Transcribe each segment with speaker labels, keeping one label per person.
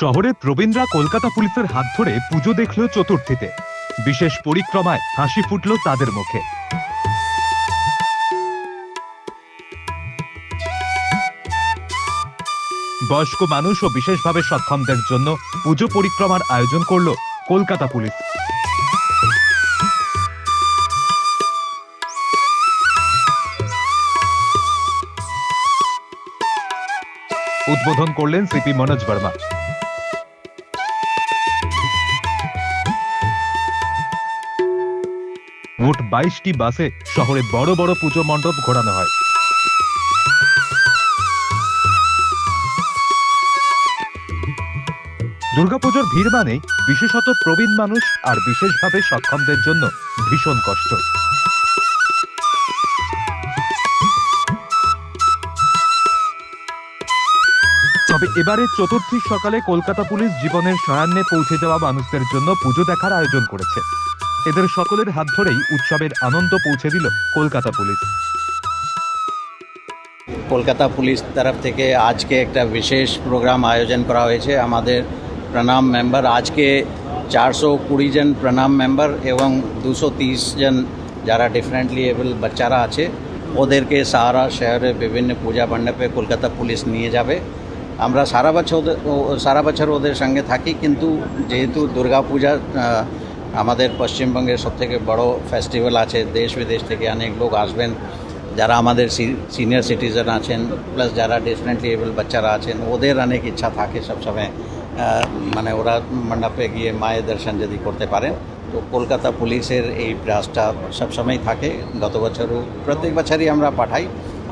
Speaker 1: শহরে প্রবীণরা কলকাতা পুলিশের হাত ধরে পুজো দেখল চতুর্থীতে। বিশেষ পরিক্রমায় হাসি ফুটল তাদের মুখে। বয়স্ক মানুষ ও বিশেষভাবে সক্ষমদের জন্য পুজো পরিক্রমার আয়োজন করল কলকাতা পুলিশ। উদ্বোধন করলেন সিপি মনোজ বর্মা। মোট বাইশটি বাসে শহরে বড় বড় পুজো মণ্ডপ ঘোরানো হয়। দুর্গাপুজোর ভিড় মানে বিশেষত প্রবীণ মানুষ আর বিশেষভাবে সক্ষমদের জন্য ভীষণ কষ্ট। তবে এবারে চতুর্থীর সকালে কলকাতা পুলিশ জীবনের সায়ান্নে পৌঁছে যাওয়া মানুষদের জন্য পুজো দেখার আয়োজন করেছে। এদের সকলের হাত ধরেই উৎসবের আনন্দ পৌঁছে দিল কলকাতা পুলিশ।
Speaker 2: কলকাতা পুলিশ তরফ থেকে আজকে একটা বিশেষ প্রোগ্রাম আয়োজন করা হয়েছে। আমাদের প্রণাম মেম্বার আজকে চারশো কুড়ি জন প্রণাম মেম্বার এবং দুশো তিরিশ জন যারা ডিফারেন্টলি এবল বাচ্চারা আছে, ওদেরকে সারা শহরে বিভিন্ন পূজা মণ্ডপে কলকাতা পুলিশ নিয়ে যাবে। আমরা সারা বছর সারা বছর ওদের সঙ্গে থাকি, কিন্তু যেহেতু দুর্গাপূজা আমাদের পশ্চিমবঙ্গের সবথেকে বড় ফেস্টিভ্যাল আছে দেশ বিদেশ থেকে অনেক লোক আসবেন। যারা আমাদের সিনিয়র সিটিজেন আছেন প্লাস যারা ডিফারেন্টলি এবল বাচ্চারা আছেন, ওদের অনেক ইচ্ছা থাকে সবসময় মানে ওরা মণ্ডপে গিয়ে মায়ের দর্শন যদি করতে পারেন, তো কলকাতা পুলিশের এই প্রয়াসটা সবসময় থাকে। গত বছরও প্রত্যেক বছরই আমরা পাঠাই।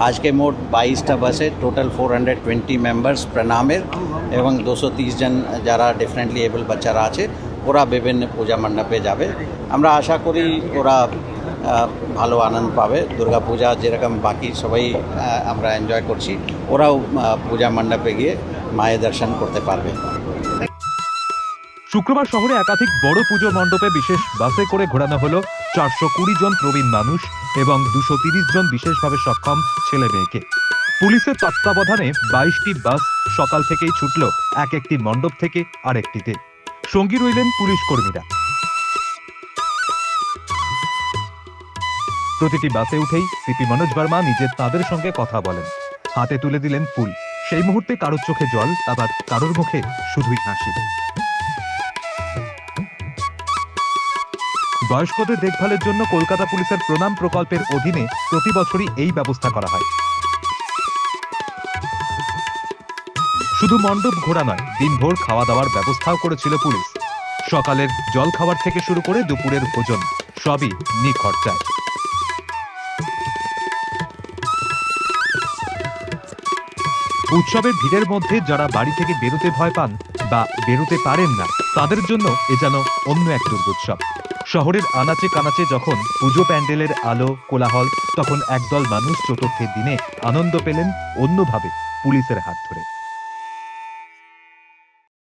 Speaker 2: আজকে মোট বাইশটা বাসে total four hundred twenty members প্রণামের এবং দুশো জন যারা ডিফারেন্টলি এবল বাচ্চারা আছে ওরা বিভিন্ন পূজা মণ্ডপে যাবে। আমরা আশা করি ওরা ভালো আনন্দ পাবে। দুর্গাপূজা যেরকম বাকি সবাই আমরা এনজয় করছি, ওরাও পূজা মণ্ডপে গিয়ে মায়ের দর্শন করতে পারবে।
Speaker 1: শুক্রবার শহরে একাধিক বড় পুজো মণ্ডপে বিশেষ বাসে করে ঘোরানো হলো চারশো কুড়ি জন প্রবীণ মানুষ এবং দুশো তিরিশ জন বিশেষভাবে সক্ষম ছেলে মেয়েকে। পুলিশের তত্ত্বাবধানে বাইশটি বাস সকাল থেকেই ছুটল, এক একটি মণ্ডপ থেকে আরেকটিতে। সঙ্গী রইলেন পুলিশ কর্মীরা। প্রতিটি বাসে উঠেই সিপি মনোজ বর্মা নিজের তাদের সঙ্গে কথা বলেন। হাতে তুলে দিলেন ফুল। সেই মুহূর্তে কারোর চোখে জল, আবার কারোর মুখে শুধুই হাসি। বয়স্কদের দেখভালের জন্য কলকাতা পুলিশের প্রণাম প্রকল্পের অধীনে প্রতি বছরই এই ব্যবস্থা করা হয়। শুধু মণ্ডপ ঘোরা নয়, দিনভর খাওয়া দাওয়ার ব্যবস্থাও করেছিল পুলিশ। সকালের জল খাবার থেকে শুরু করে দুপুরের ভোজন, সবই নিখরচায়। উৎসবের ভিড়ের মধ্যে যারা বাড়ি থেকে বেরোতে ভয় পান বা বেরোতে পারেন না, তাদের জন্য এ যেন অন্য এক দুর্গোৎসব। শহরের আনাচে কানাচে যখন পুজো প্যান্ডেলের আলো, কোলাহল, তখন একদল মানুষ চতুর্থের দিনে আনন্দ পেলেন অন্যভাবে পুলিশের হাত ধরে।